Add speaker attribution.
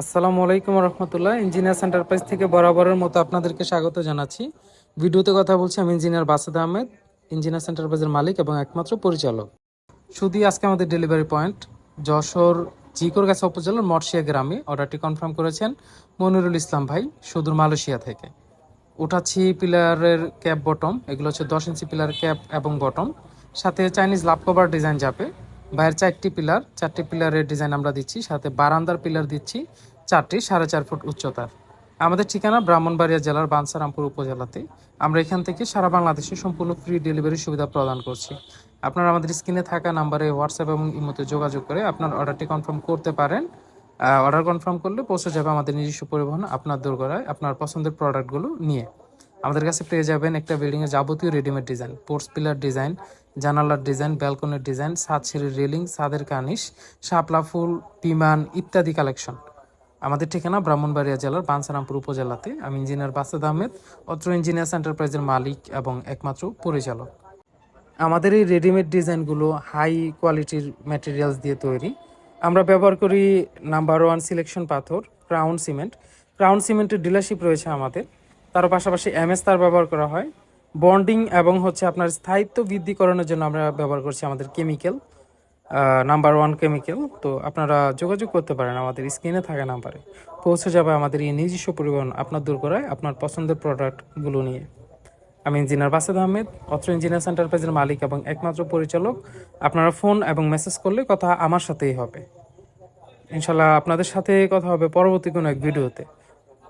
Speaker 1: আসসালামু আলাইকুম রহমতুল্লাহ engineers enterprise থেকে বরাবরের মতো আপনাদেরকে স্বাগত জানাচ্ছি। ভিডিওতে কথা বলছি আমি ইঞ্জিনিয়ার বাসেদ আহমেদ ইঞ্জিনিয়ার্স এন্টারপ্রাইজের মালিক এবং একমাত্র পরিচালক। শুধুই আজকে আমাদের ডেলিভারি পয়েন্ট যশোর জিকরগাছা উপজেলার মটশিয়া গ্রামে অর্ডারটি কনফার্ম করেছেন মনিরুল ইসলাম ভাই, সুদূর মালয়েশিয়া থেকে। উঠাচ্ছি পিলারের ক্যাপ বটম এগুলো হচ্ছে দশ ইঞ্চি পিলার ক্যাপ এবং বটম সাথে চাইনিজ লাভ কভার ডিজাইন যাবে। বাইরের চারটি পিলার, চারটি পিলারের ডিজাইন আমরা দিচ্ছি, সাথে বারান্দার পিলার দিচ্ছি, চারটি সাড়ে চার ফুট উচ্চতার। আমাদের ঠিকানা ব্রাহ্মণবাড়িয়া জেলার বানসারামপুর উপজেলাতে। আমরা এখান থেকে সারা বাংলাদেশে সম্পূর্ণ ফ্রি ডেলিভারি সুবিধা প্রদান করছি। আপনারা আমাদের স্ক্রিনে থাকা নাম্বারে হোয়াটসঅ্যাপ এবং ইমোতে যোগাযোগ করে আপনার অর্ডারটি কনফার্ম করতে পারেন। অর্ডার কনফার্ম করলে পৌঁছে যাবে আমাদের নিজস্ব পরিবহন আপনার দোরগোড়ায় আপনার পছন্দের প্রোডাক্টগুলো নিয়ে। আমাদের কাছে পেয়ে যাবেন একটা বিল্ডিংয়ের যাবতীয় readymade design ports pillar design জানালার ডিজাইন ব্যালকনির ডিজাইন ছাদ সিঁড়ির রেলিং ছাদের কানিশ শাপলা ফুল, বিমান ইত্যাদি কালেকশন আমাদের ঠিকানা ব্রাহ্মণবাড়িয়া জেলার বানসারামপুর উপজেলাতে। আমি ইঞ্জিনিয়ার বাসেদ আহমেদ, অত্র ইঞ্জিনিয়ার্স এন্টারপ্রাইজের মালিক এবং একমাত্র পরিচালক। আমাদের এই রেডিমেড ডিজাইনগুলো হাই কোয়ালিটির ম্যাটেরিয়ালস দিয়ে তৈরি। আমরা ব্যবহার করি নাম্বার ওয়ান সিলেকশন পাথর ক্রাউন সিমেন্ট ক্রাউন সিমেন্টের ডিলারশিপ রয়েছে আমাদের। তার পাশাপাশি এমএস তার ব্যবহার করা হয়। বন্ডিং এবং হচ্ছে আপনার স্থায়িত্ব বৃদ্ধিকরণের জন্য আমরা ব্যবহার করছি আমাদের কেমিক্যাল নাম্বার ওয়ান কেমিক্যাল। তো আপনারা যোগাযোগ করতে পারেন আমাদের স্ক্রিনে থাকা নাম্বারে। পৌঁছে যাবে আমাদের এই নিজস্ব পরিবহন আপনার দূর করায় আপনার পছন্দের প্রোডাক্টগুলো নিয়ে। আমি ইঞ্জিনিয়ার বাসেদ আহমেদ, অত্র ইঞ্জিনিয়ার এন্টারপ্রাইজের মালিক এবং একমাত্র পরিচালক। আপনারা ফোন এবং মেসেজ করলে কথা আমার সাথেই হবে। ইনশাল্লাহ আপনাদের সাথে কথা হবে পরবর্তী কোনো এক ভিডিওতে।